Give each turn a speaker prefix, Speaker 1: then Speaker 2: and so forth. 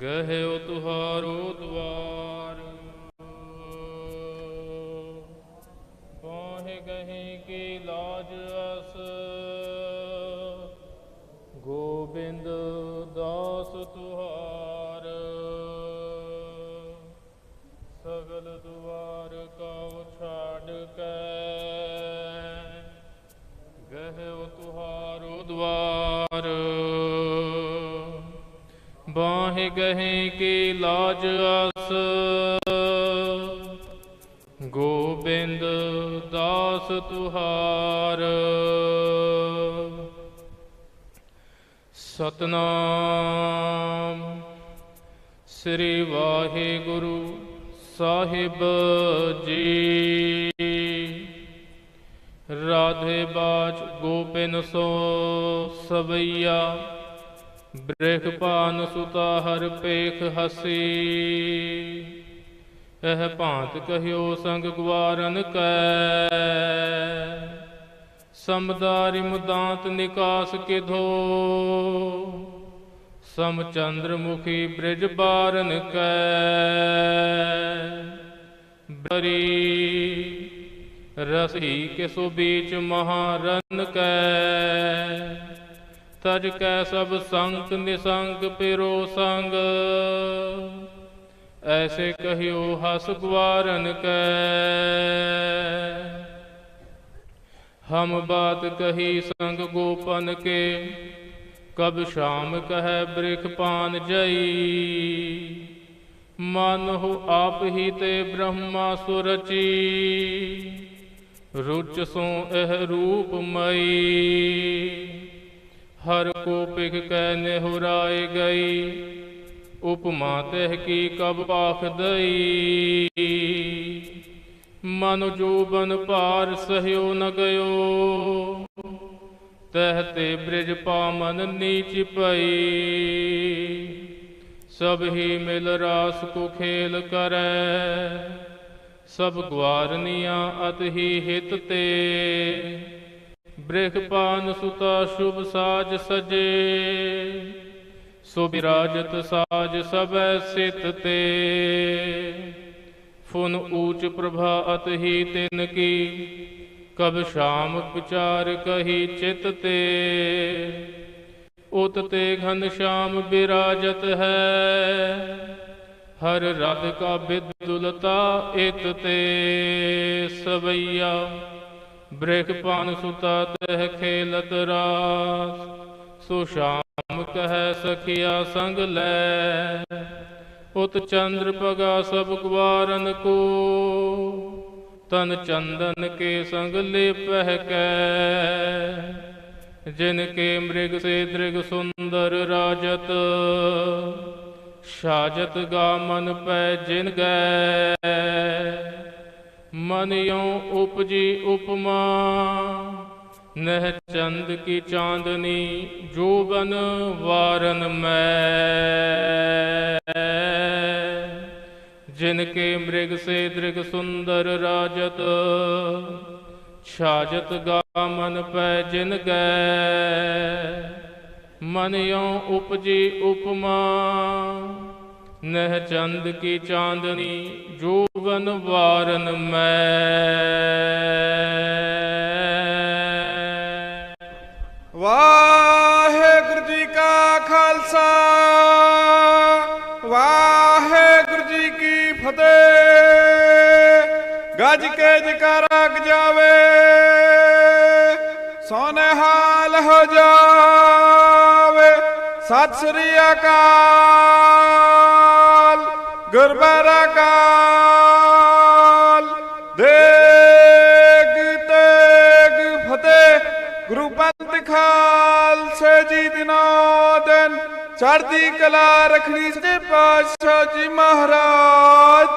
Speaker 1: ਗਹਿਓ ਤੁਹਾਰੋ ਦਵਾਰ ਪਾਹੇ ਗਹੇ ਕੀ ਲਾਜ ਅਸ। ਗੋਬਿੰਦ ਦਾਸ ਤੁਹਾਰ। ਸਗਲ ਦੁਆਰ ਕਉ ਛਾੜ ਕੇ। ਗਹਿਓ ਤੁਹਾਰੋ ਦਵਾਰ ਬਾਹੇ ਗਹੇ ਕੀ ਲਾਜ ਆਸ ਗੋਬਿੰਦ ਦਾਸ ਤੁਹਾਰ। ਸਤਨਾਮ ਸ੍ਰੀ ਵਾਹਿਗੁਰੂ ਸਾਹਿਬ ਜੀ। ਰਾਧੇ ਬਾਚ ਗੋਪਿਨ ਸੋ ਸਵਈਆ। ਬ੍ਰਿਖ ਭਾਨ ਸੁਤਾ ਹਰ ਪੇਖ ਹਸੀ। ਇਹ ਭਾਂਤ ਕਹਿਓ ਸੰਗ ਗਵਾਰਨ ਕੈ। ਸਮਦਾਰਿ ਮੁਦਾਂਤ ਨਿਕਾਸ ਕਿਧੋ। ਸਮ ਚੰਦਰ ਮੁਖੀ ਬ੍ਰਿਜ ਬਾਰਨ ਕੈ। ਬਰੀ ਰਸੀ ਕਿਸੋ ਬੀਚ ਮਹਾਰਨ ਕੈ। ਤਜ ਕੈ ਸਭ ਸੰਗ ਨਿਸੰਗ ਪਿਰੋ ਸੰਗ। ਐਸੇ ਕਹਿਓ ਹਸ ਗਵਾਰਨ ਕੈ। ਹਮ ਬਾਤ ਕਹੀ ਸੰਗ ਗੋਪਨ ਕੇ, ਕਬ ਸ਼ਾਮ ਕਹੈ ਬ੍ਰਿਖ ਪਾਨ ਜਈ। ਮਨਹੁ ਆਪ ਹੀ ਤੇ ਬ੍ਰਹਮਾ ਸੁਰਚੀ, ਰੁਚ ਸੋ ਇਹ ਰੂਪ ਮਈ। ਹਰ ਕੋ ਪਿਖ ਕੈ ਨਿਹੁਰਾਏ ਗਈ, ਉਪਮਾ ਤਹਿ ਕੀ ਕਬ ਪਾਖ ਦਈ। ਮਨ ਜੋਬਨ ਭਾਰ ਸਹਿਓ ਨ ਗਇਓ, ਤਹਿ ਤੇ ਬ੍ਰਿਜ ਪਾਮਨ ਨੀਚ ਪਈ। ਸਭ ਹੀ ਮਿਲ ਰਾਸ ਕੋ ਖੇਲ ਕਰੈ, ਸਭ ਗਵਾਰਨੀਆਂ ਅਤ ਹੀ ਹਿਤ ਤੇ। ਬ੍ਰਿਖ ਪਾਨ ਸੁਤਾ ਸ਼ੁਭ ਸਾਜ ਸਜੇ, ਸੋ ਬਿਰਾਜਤ ਸਾਜ ਸਭੈ ਸਿਤ ਤੇ। ਫੁਨ ਊਚ ਪ੍ਰਭਾ ਅਤ ਹੀ ਤਿਨ ਕੀ, ਕਬ ਸ਼ਾਮ ਵਿਚਾਰ ਕਹੀ ਚਿਤ ਤੇ। ਉਤ ਤੇ ਘਨ ਸ਼ਾਮ ਬਿਰਾਜਤ ਹੈ, ਹਰ ਰਦ ਕਾ ਬਿਦੁਲਤਾ ਇਤ ਤੇ। ਸਵਈਆ ਬ੍ਰਿਖ ਪਾਨ ਸੁਤਾ ਤਹ ਖੇਲਤ ਰਾਸ, ਸੋ ਸ਼ਾਮ ਕਹੈ ਸਖਿਆ ਸੰਗ ਲੈ। ਉਤ ਚੰਦਰ ਪਗਾ ਸਭ ਕੁਵਾਰਨ ਕੋ, ਤਨ ਚੰਦਨ ਕੇ ਸੰਗ ਲੇਪਹਿ ਕੈ ਜਿਨ ਕੇ ਮ੍ਰਿਗ ਸੇ ਦ੍ਰਿਗ ਸੁੰਦਰ ਰਾਜਤ, ਸ਼ਾਜਤ ਗਾ ਮਨ ਪੈ ਜਿਨ ਗੈ। ਮਨ ਉਪਜੀ ਉਪਮਾ। ਨਹਿ ਚੰਦ ਕੀ ਚਾਂਦਨੀ ਜੋਬਨ ਵਾਰਨ ਮੈਂ। ਜਿਨ ਕੇ ਮ੍ਰਿਗ ਸੇ ਦ੍ਰਿਗ ਸੁੰਦਰ ਰਾਜਤ, ਛਾਜਤ ਗਾ ਮਨ ਪੈ ਜਿਨ ਗੈ। ਮਨ ਉਪਜੀ ਉਪਮਾ। ਨਹਿ ਚੰਦ ਕੀ ਚਾਂਦਨੀ ਜੋਬਨ ਵਾਰਨ ਮੈਂ।
Speaker 2: ਵਾਹਿਗੁਰੂ ਜੀ ਕਾ ਖਾਲਸਾ, ਵਾਹਿਗੁਰੂ ਜੀ ਕੀ ਫਤਿਹ। ਗੱਜ ਕੇ ਜਕਾਰਾ ਗਜਾਵੇ ਸੋਨੇ ਹਾਲ ਹੋ ਜਾਵੇ। ਸਤਿ ਸ੍ਰੀ ਅਕਾਲ। ਗੁਰਬਾਰਾ ਕਾਲ ਦੇਗ ਤੇਗ ਫਤਿਹ, ਗੁਰੂ ਪੰਥ ਖਾਲਸੇ ਜੀ ਦਿਨੋਂ ਦਿਨ ਚੜ੍ਹਦੀ ਕਲਾ ਰਖਣੀ ਸੱਚੇ ਪਾਤਸ਼ਾਹ ਜੀ ਮਹਾਰਾਜ।